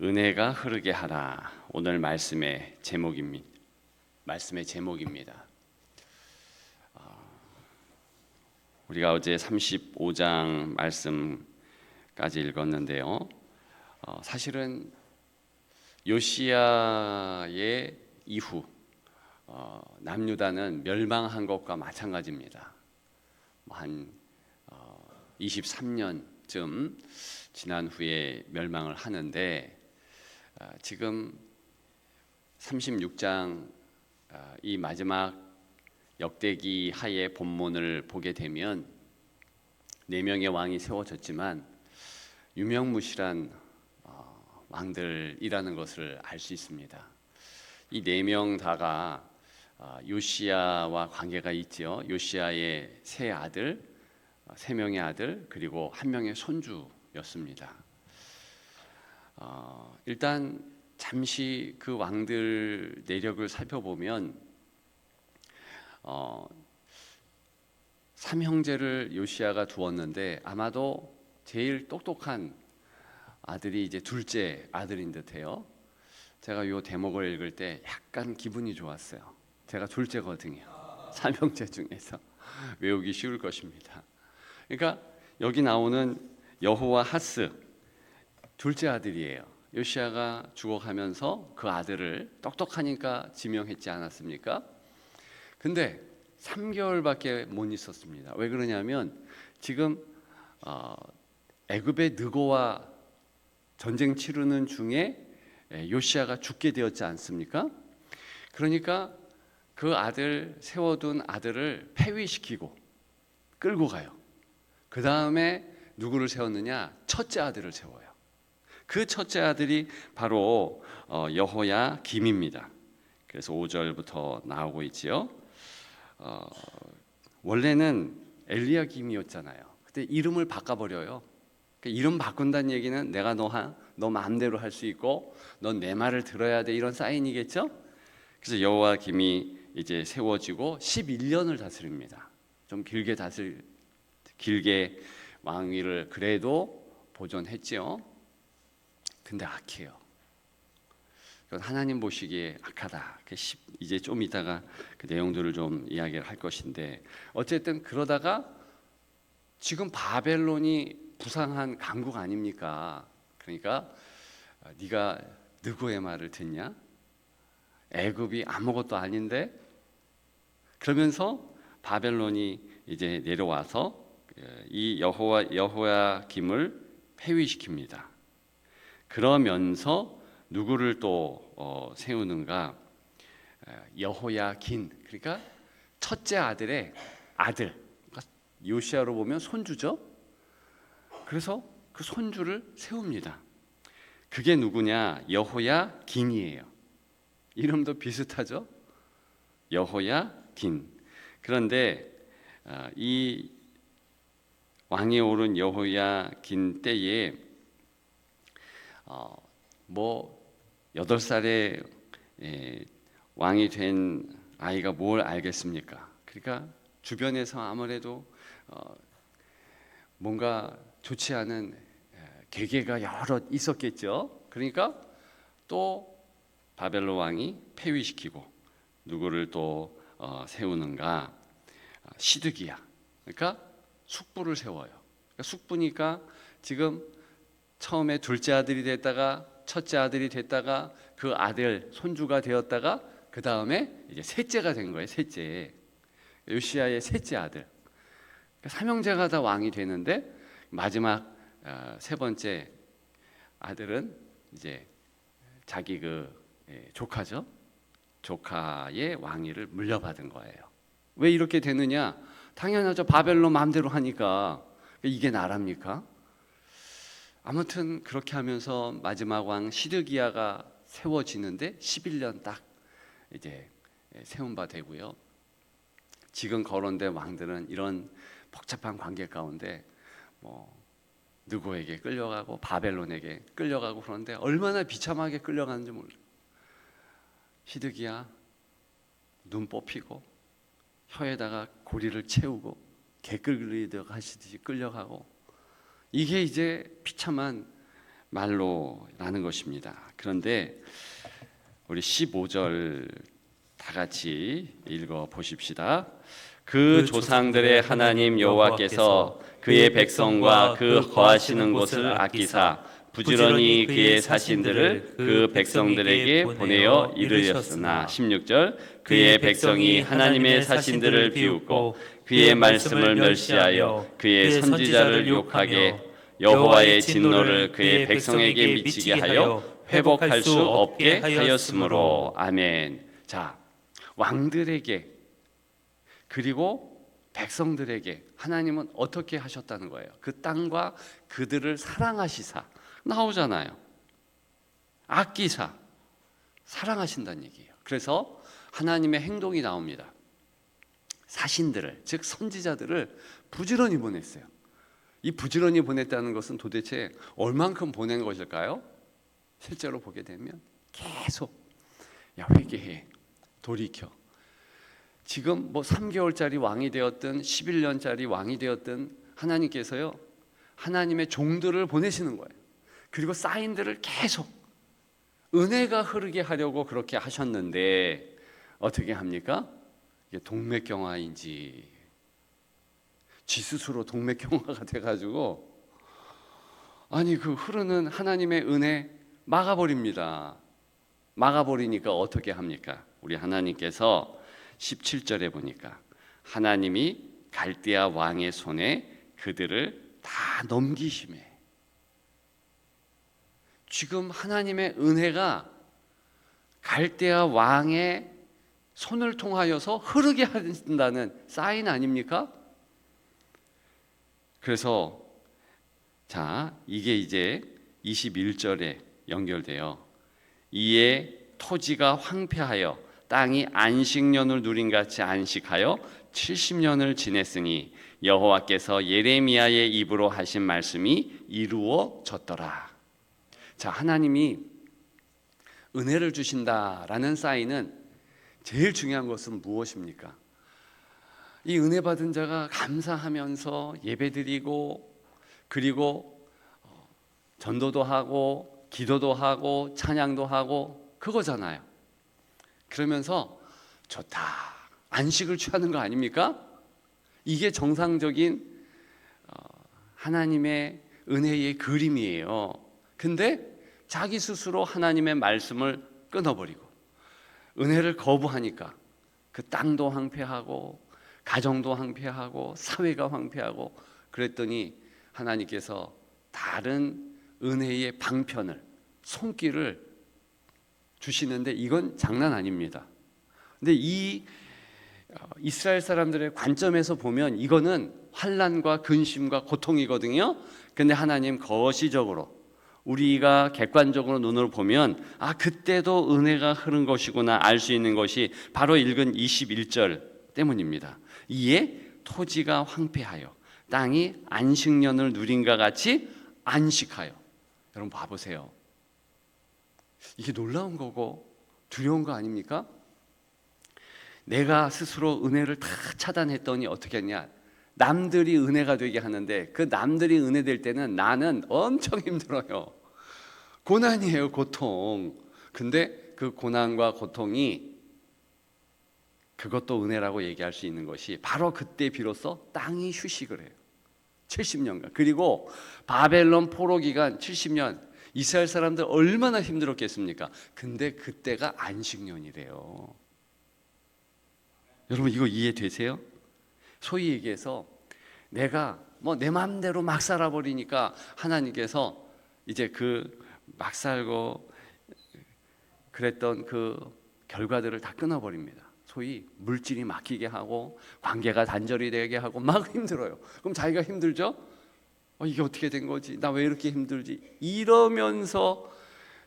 은혜가 흐르게 하라. 오늘 말씀의 제목입니다. 말씀의 제목입니다. 아, 우리가 어제 35장 말씀까지 읽었는데요. 어, 사실은 요시야의 이후 어, 남유다는 멸망한 것과 마찬가지입니다. 뭐한 어, 23년쯤 지난 후에 멸망을 하는데 아, 지금 36장 아, 이 마지막 역대기 하의 본문을 보게 되면 네 명의 왕이 세워졌지만 유명무실한 어, 왕들이라는 것을 알 수 있습니다. 이 네 명 다가 아, 요시야와 관계가 있지요. 요시야의 세 아들, 어, 세 명의 아들 그리고 한 명의 손주였습니다. 어, 일단 잠시 그 왕들 내력을 살펴보면 어, 삼형제를 요시야가 두었는데 아마도 제일 똑똑한 아들이 이제 둘째 아들인 듯해요. 제가 이 대목을 읽을 때 약간 기분이 좋았어요. 제가 둘째거든요. 삼형제 중에서 외우기 쉬울 것입니다. 그러니까 여기 나오는 여호와 하스 둘째 아들이에요. 요시아가 죽어가면서 그 아들을 똑똑하니까 지명했지 않았습니까? 근데 3개월밖에 못 있었습니다. 왜 그러냐면 지금 어, 애굽의 느고와 전쟁 치르는 중에 예, 요시아가 죽게 되었지 않습니까? 그러니까 그 아들 세워둔 아들을 폐위시키고 끌고 가요. 그 다음에 누구를 세웠느냐? 첫째 아들을 세워요. 그 첫째 아들이 바로 어, 여호야 김입니다. 그래서 5절부터 나오고 있지요. 어, 원래는 엘리야 김이었잖아요. 근데 이름을 바꿔버려요. 그 이름 바꾼다는 얘기는 내가 너, 하, 너 마음대로 할 수 있고 넌 내 말을 들어야 돼 이런 사인이겠죠? 그래서 여호와 김이 이제 세워지고 11년을 다스립니다. 좀 길게 다스 길게 왕위를 그래도 보존했지요. 근데 악해요. 이건 하나님 보시기에 악하다. 이제 좀 이따가 그 내용들을 좀 이야기를 할 것인데 어쨌든 그러다가 지금 바벨론이 부상한 강국 아닙니까? 그러니까 네가 느고의 말을 듣냐? 애굽이 아무것도 아닌데 그러면서 바벨론이 이제 내려와서 이 여호와 여호야 김을 폐위시킵니다. 그러면서 누구를 또 어, 세우는가? 여호야 긴 그러니까 첫째 아들의 아들 그러니까 요시아로 보면 손주죠. 그래서 그 손주를 세웁니다. 그게 누구냐? 여호야 긴이에요. 이름도 비슷하죠? 여호야 긴. 그런데 아, 이 왕이 오른 여호야 긴 때에 어, 뭐 여덟 살에 에, 왕이 된 아이가 뭘 알겠습니까? 그러니까 주변에서 아무래도 어, 뭔가 좋지 않은 계계가 여러 있었겠죠. 그러니까 또 바벨로 왕이 폐위시키고 누구를 또 어, 세우는가 시드기야. 그러니까 숙부를 세워요. 그러니까 숙부니까 지금 처음에 둘째 아들이 됐다가 첫째 아들이 됐다가 그 아들 손주가 되었다가 그 다음에 이제 셋째가 된 거예요. 셋째 요시아의 셋째 아들. 그러니까 삼형제가 다 왕이 되는데 마지막 어, 세 번째 아들은 이제 자기 그 예, 조카죠. 조카의 왕위를 물려받은 거예요. 왜 이렇게 되느냐? 당연하죠. 바벨론 마음대로 하니까 이게 나랍니까? 아무튼 그렇게 하면서 마지막 왕 시드기야가 세워지는데 11년 딱 이제 세운 바 되고요. 지금 거론된 왕들은 이런 복잡한 관계 가운데 뭐 누구에게 끌려가고 바벨론에게 끌려가고 그러는데 얼마나 비참하게 끌려가는지 몰라. 시드기야 눈 뽑히고 혀에다가 고리를 채우고 개 끌리듯 하시듯이 끌려가고 이게 이제 비참한 말로라는 것입니다. 그런데 우리 15절 다 같이 읽어 보십시다. 그 조상들의 하나님 여호와께서 그의 백성과 그 거하시는 곳을 아끼사 부지런히 그의 사신들을 그 백성들에게 보내어 이르셨으나 16절 그의 백성이 하나님의 사신들을 비웃고 그의 말씀을 멸시하여 그의 선지자를 욕하게 여호와의 진노를 그의 백성에게 미치게 하여 회복할 수 없게 하였으므로 아멘. 자, 왕들에게 그리고 백성들에게 하나님은 어떻게 하셨다는 거예요? 그 땅과 그들을 사랑하시사 나오잖아요. 아끼사 사랑하신다는 얘기예요. 그래서 하나님의 행동이 나옵니다. 사신들을 즉 선지자들을 부지런히 보냈어요. 이 부지런히 보냈다는 것은 도대체 얼만큼 보낸 것일까요? 실제로 보게 되면 계속 야 회개해 돌이켜 지금 뭐 3개월짜리 왕이 되었든 11년짜리 왕이 되었든 하나님께서요 하나님의 종들을 보내시는 거예요. 그리고 사인들을 계속 은혜가 흐르게 하려고 그렇게 하셨는데 어떻게 합니까? 이게 동맥경화인지 지 스스로 동맥경화가 돼가지고 아니 그 흐르는 하나님의 은혜 막아버립니다. 막아버리니까 어떻게 합니까? 우리 하나님께서 17절에 보니까 하나님이 갈대아 왕의 손에 그들을 다 넘기심에 지금 하나님의 은혜가 갈대아 왕의 손을 통하여서 흐르게 한다는 사인 아닙니까? 그래서 자, 이게 이제 21절에 연결돼요. 이에 토지가 황폐하여 땅이 안식년을 누린 같이 안식하여 70년을 지냈으니 여호와께서 예레미야의 입으로 하신 말씀이 이루어졌더라. 자, 하나님이 은혜를 주신다라는 사인은 제일 중요한 것은 무엇입니까? 이 은혜 받은 자가 감사하면서 예배드리고 그리고 어, 전도도 하고 기도도 하고 찬양도 하고 그거잖아요. 그러면서 좋다 안식을 취하는 거 아닙니까? 이게 정상적인 어, 하나님의 은혜의 그림이에요. 근데 자기 스스로 하나님의 말씀을 끊어버리고 은혜를 거부하니까 그 땅도 황폐하고 가정도 황폐하고 사회가 황폐하고 그랬더니 하나님께서 다른 은혜의 방편을 손길을 주시는데 이건 장난 아닙니다. 근데 이 어, 이스라엘 사람들의 관점에서 보면 이거는 환란과 근심과 고통이거든요. 근데 하나님 거시적으로 우리가 객관적으로 눈으로 보면 아 그때도 은혜가 흐른 것이구나 알 수 있는 것이 바로 읽은 21절 때문입니다. 이에 토지가 황폐하여 땅이 안식년을 누린가 같이 안식하여 여러분 봐보세요. 이게 놀라운 거고 두려운 거 아닙니까? 내가 스스로 은혜를 다 차단했더니 어떻게 했냐? 남들이 은혜가 되게 하는데 그 남들이 은혜 될 때는 나는 엄청 힘들어요. 고난이에요, 고통. 근데 그 고난과 고통이 그것도 은혜라고 얘기할 수 있는 것이 바로 그때 비로소 땅이 휴식을 해요. 70년간. 그리고 바벨론 포로 기간 70년 이스라엘 사람들 얼마나 힘들었겠습니까? 근데 그때가 안식년이래요. 여러분 이거 이해되세요? 소위 얘기해서 내가 뭐 내 마음대로 막 살아버리니까 하나님께서 이제 그 막 살고 그랬던 그 결과들을 다 끊어버립니다. 소위 물질이 막히게 하고 관계가 단절이 되게 하고 막 힘들어요. 그럼 자기가 힘들죠? 어, 이게 어떻게 된 거지? 나 왜 이렇게 힘들지? 이러면서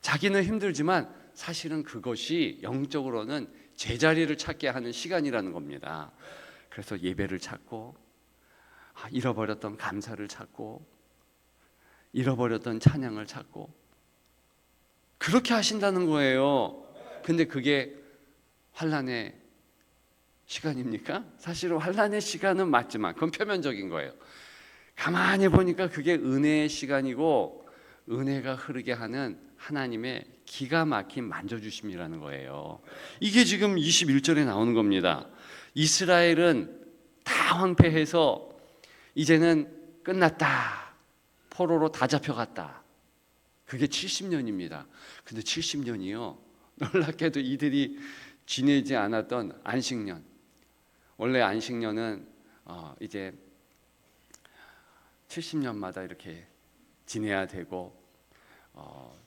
자기는 힘들지만 사실은 그것이 영적으로는 제자리를 찾게 하는 시간이라는 겁니다. 그래서 예배를 찾고 아, 잃어버렸던 감사를 찾고 잃어버렸던 찬양을 찾고 그렇게 하신다는 거예요. 근데 그게 환란의 시간입니까? 사실은 환란의 시간은 맞지만 그건 표면적인 거예요. 가만히 보니까 그게 은혜의 시간이고 은혜가 흐르게 하는 하나님의 기가 막힌 만져주심이라는 거예요. 이게 지금 21절에 나오는 겁니다. 이스라엘은 다 황폐해서 이제는 끝났다. 포로로 다 잡혀갔다. 그게 70년입니다. 근데 70년이요. 놀랍게도 이들이 지내지 않았던 안식년. 원래 안식년은 어, 이제 70년마다 이렇게 지내야 되고 어,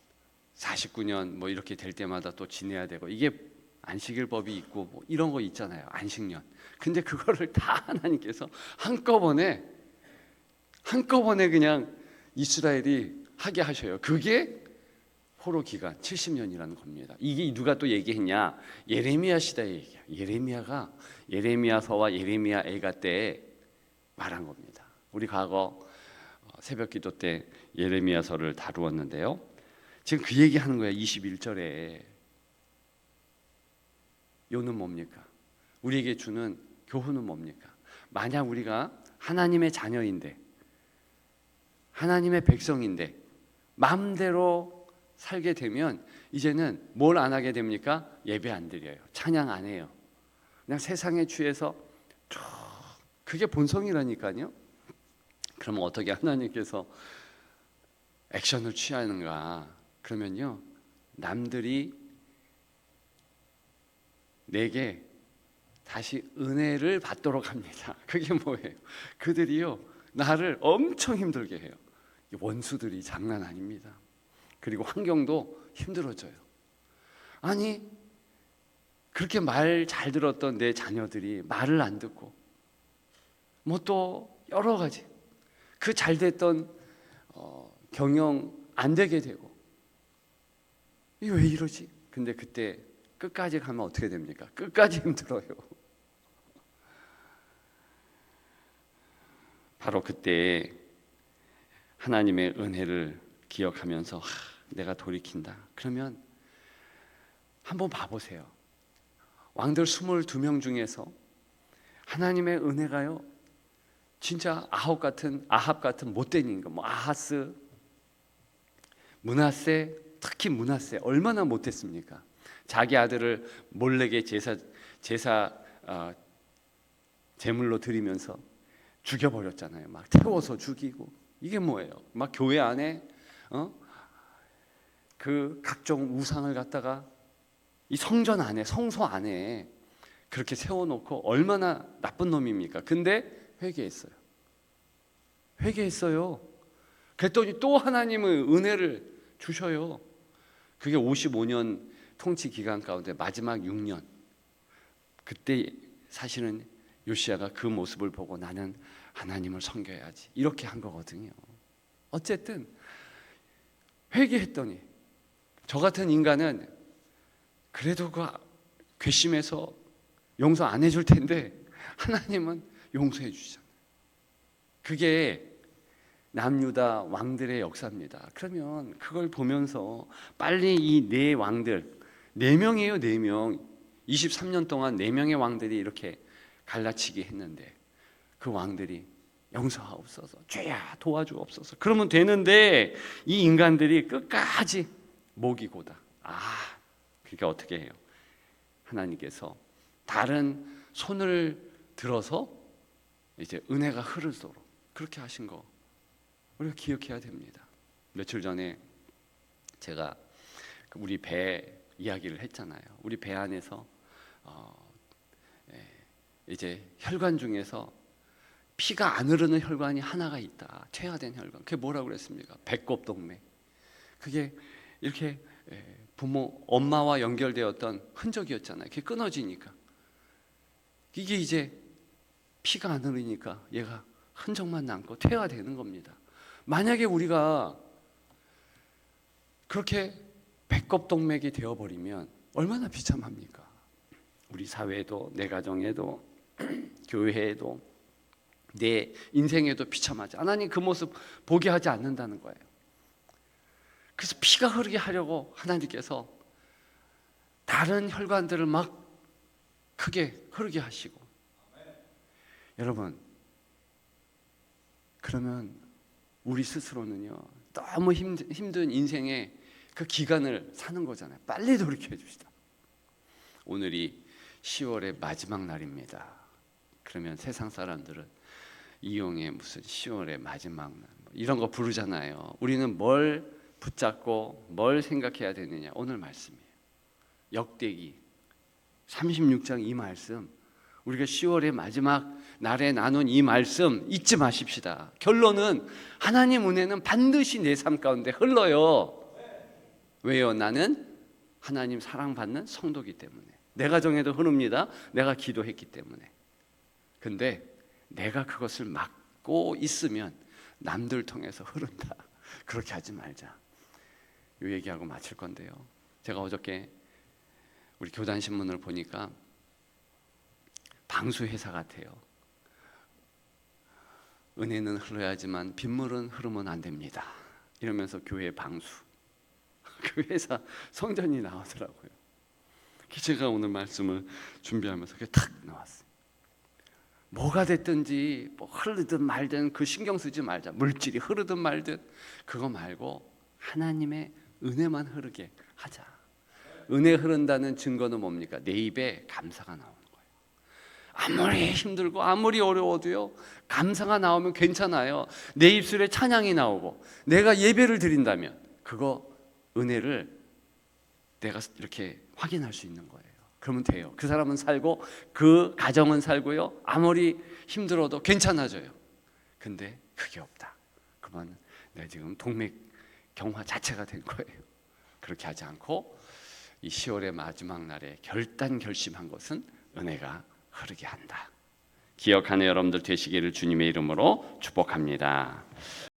49년 뭐 이렇게 될 때마다 또 지내야 되고 이게 안식일법이 있고 뭐 이런 거 있잖아요. 안식년. 근데 그거를 다 하나님께서 한꺼번에 한꺼번에 그냥 이스라엘이 하게 하셔요. 그게 포로 기간 70년이라는 겁니다. 이게 누가 또 얘기했냐? 예레미야 시대의 얘기야. 예레미야가 예레미야서와 예레미야 애가 때 말한 겁니다. 우리 과거 어, 새벽 기도 때 예레미야서를 다루었는데요. 지금 그 얘기 하는 거야. 21절에. 요는 뭡니까? 우리에게 주는 교훈은 뭡니까? 만약 우리가 하나님의 자녀인데 하나님의 백성인데 마음대로 살게 되면 이제는 뭘 안 하게 됩니까? 예배 안 드려요. 찬양 안 해요. 그냥 세상에 취해서 쭉 그게 본성이라니까요. 그러면 어떻게 하나님께서 액션을 취하는가? 그러면요. 남들이 내게 다시 은혜를 받도록 합니다. 그게 뭐예요? 그들이요. 나를 엄청 힘들게 해요. 원수들이 장난 아닙니다. 그리고 환경도 힘들어져요. 아니 그렇게 말 잘 들었던 내 자녀들이 말을 안 듣고 뭐 또 여러 가지 그 잘 됐던 어, 경영 안 되게 되고 왜 이러지? 근데 그때 끝까지 가면 어떻게 됩니까? 끝까지 힘들어요. 바로 그때 하나님의 은혜를 기억하면서 하, 내가 돌이킨다. 그러면 한번 봐보세요. 왕들 22명 중에서 하나님의 은혜가요. 진짜 아합 같은 아합 같은 못된 인간, 뭐 아하스, 문하세, 특히 문하세 얼마나 못했습니까? 자기 아들을 몰래게 제사 제사 어, 제물로 드리면서 죽여버렸잖아요. 막 태워서 죽이고 이게 뭐예요? 막 교회 안에 어? 그 각종 우상을 갖다가 이 성전 안에 성소 안에 그렇게 세워놓고 얼마나 나쁜 놈입니까? 근데 회개했어요. 회개했어요. 그랬더니 또 하나님의 은혜를 주셔요. 그게 55년 통치 기간 가운데 마지막 6년. 그때 사실은 요시아가 그 모습을 보고 나는 하나님을 섬겨야지 이렇게 한 거거든요. 어쨌든 회개했더니 저 같은 인간은 그래도 그 괘씸해서 용서 안 해줄 텐데 하나님은 용서해 주시잖아요. 그게 남유다 왕들의 역사입니다. 그러면 그걸 보면서 빨리 이 네 왕들 네 명이에요, 네 명. 23년 동안 네 명의 왕들이 이렇게 갈라치기 했는데 그 왕들이 용서하옵소서, 죄야 도와주옵소서. 그러면 되는데 이 인간들이 끝까지 목이 고다. 아, 그러니까 어떻게 해요? 하나님께서 다른 손을 들어서 이제 은혜가 흐르도록 그렇게 하신 거 우리가 기억해야 됩니다. 며칠 전에 제가 우리 배 이야기를 했잖아요. 우리 배 안에서 어, 예, 이제 혈관 중에서 피가 안 흐르는 혈관이 하나가 있다. 퇴화된 혈관. 그게 뭐라고 그랬습니까? 배꼽 동맥. 그게 이렇게 예, 부모 엄마와 연결되었던 흔적이었잖아요. 그게 끊어지니까 이게 이제 피가 안 흐르니까 얘가 흔적만 남고 퇴화되는 겁니다. 만약에 우리가 그렇게 배꼽 동맥이 되어 버리면 얼마나 비참합니까? 우리 사회도 내 가정에도 교회에도 내 인생에도 비참하지. 하나님 그 모습 보게 하지 않는다는 거예요. 그래서 피가 흐르게 하려고 하나님께서 다른 혈관들을 막 크게 흐르게 하시고 여러분 그러면 우리 스스로는요 너무 힘든, 힘든 인생의 그 기간을 사는 거잖아요. 빨리 돌이켜 줍시다. 오늘이 10월의 마지막 날입니다. 그러면 세상 사람들은 이용의 무슨 10월의 마지막 날뭐 이런 거 부르잖아요. 우리는 뭘 붙잡고 뭘 생각해야 되느냐 오늘 말씀이에요. 역대기 36장 이 말씀 우리가 10월의 마지막 날에 나눈 이 말씀 잊지 마십시다. 결론은 하나님 은혜는 반드시 내 삶 가운데 흘러요. 왜요? 나는 하나님 사랑받는 성도기 때문에 내 가정에도 흐릅니다. 내가 기도했기 때문에. 근데 내가 그것을 막고 있으면 남들 통해서 흐른다. 그렇게 하지 말자. 이 얘기하고 마칠 건데요. 제가 어저께 우리 교단 신문을 보니까 방수 회사 같아요. 은혜는 흘러야지만 빗물은 흐르면 안 됩니다. 이러면서 교회 방수. 그 회사 성전이 나오더라고요. 제가 오늘 말씀을 준비하면서 그게 탁 나왔어요. 뭐가 됐든지 뭐 흐르든 말든 그 신경 쓰지 말자. 물질이 흐르든 말든 그거 말고 하나님의 은혜만 흐르게 하자. 은혜 흐른다는 증거는 뭡니까? 내 입에 감사가 나오는 거예요. 아무리 힘들고 아무리 어려워도요. 감사가 나오면 괜찮아요. 내 입술에 찬양이 나오고 내가 예배를 드린다면 그거 은혜를 내가 이렇게 확인할 수 있는 거예요. 그러면 돼요. 그 사람은 살고 그 가정은 살고요. 아무리 힘들어도 괜찮아져요. 근데 그게 없다. 그러면 내가 지금 동맥 경화 자체가 된 거예요. 그렇게 하지 않고 이 10월의 마지막 날에 결단 결심한 것은 은혜가 흐르게 한다. 기억하는 여러분들 되시기를 주님의 이름으로 축복합니다.